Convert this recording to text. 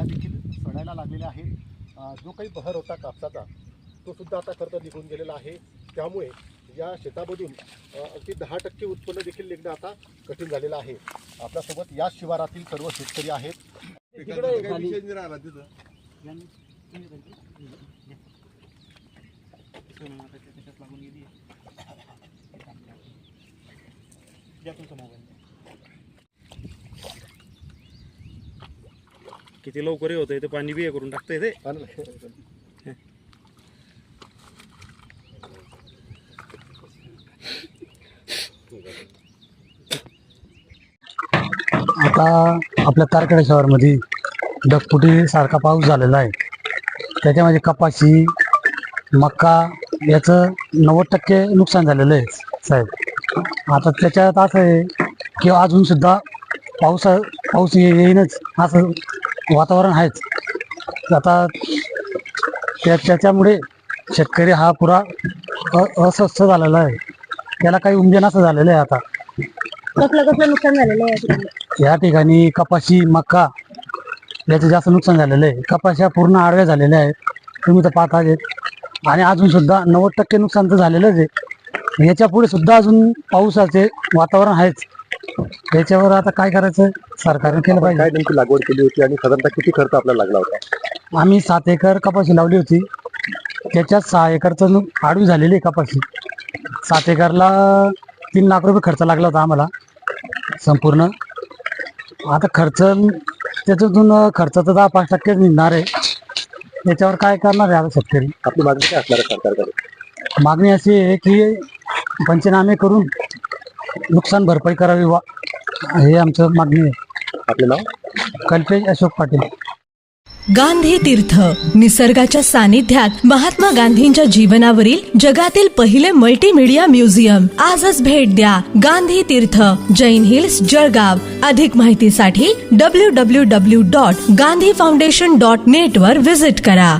ह्या देखील सडायला लागलेल्या आहेत अ, जो काही बहर होता कापसाचा तो सुद्धा आता खरं तर निघून गेलेला आहे. त्यामुळे या शेतामधून अगदी दहा टक्के उत्पन्न देखील निघणं आता कठीण झालेलं आहे. आपल्यासोबत या शिवारातील सर्व शेतकरी आहेत. किती लवकर हे होतंय ते पाणी बी हे करून टाकतंय ते. आता आपल्या तारखेडा शहरामध्ये ढगफुटी सारखा पाऊस झालेला आहे. त्याच्यामध्ये कपाशी मक्का याचं नव्वद टक्के नुकसान झालेलं आहे साहेब. आता त्याच्यात असं आहे की अजून सुद्धा पाऊस पाऊस ये- येईनच असं वातावरण आहेच. आता त्या त्याच्यामुळे शेतकरी हा पुरा अस्वस्थ झालेला आहे. त्याला काही उमजन असं झालेलं आहे आता. कसलं कसलं नुकसान झालेलं आहे? या ठिकाणी? कपाशी मक्का याचं जास्त नुकसान झालेलं आहे. कपाशा पूर्ण आडव्या झालेल्या आहेत. तुम्ही तर पाहता आहेत आणि अजून सुद्धा नव्वद टक्के नुकसान तर झालेलंच आहे. याच्यापुढे सुद्धा अजून पावसाचे वातावरण आहेच. याच्यावर आता काय करायचं? सरकारने केलं पाहिजे काय नेमकी लागवड केली होती आणि साधारणतः किती खर्च आपल्याला लागला होता? आम्ही सात एकर कपाशी लावली होती. त्याच्यात सहा एकरचं नु- आडवी झालेली आहे कपाशी. सात एकरला तीन लाख रुपये खर्च लागला होता आम्हाला संपूर्ण. आता खर्च त्याच्यातून खर्च तर दहा पाच टक्केच निघणार आहे. त्याच्यावर काय करणार आहे आता शेतकरी? आपली मागणी काय असणार आहे सरकारकडे? मागणी अशी आहे की पंचनामे करून नुकसान भरपाई करावी वा हे आमचं मागणी आहे. आपले नाव? कल्पेश अशोक पाटील. गांधी तीर्थ निसर्गाच्या सानिध्यात महात्मा गांधींच्या जीवनावरील जगातील पहिले मल्टीमीडिया म्युझियम आजच भेट द्या गांधी तीर्थ जैन हिल्स जळगाव. अधिक माहितीसाठी W W W dot Gandhi foundation dot net वर विजिट करा.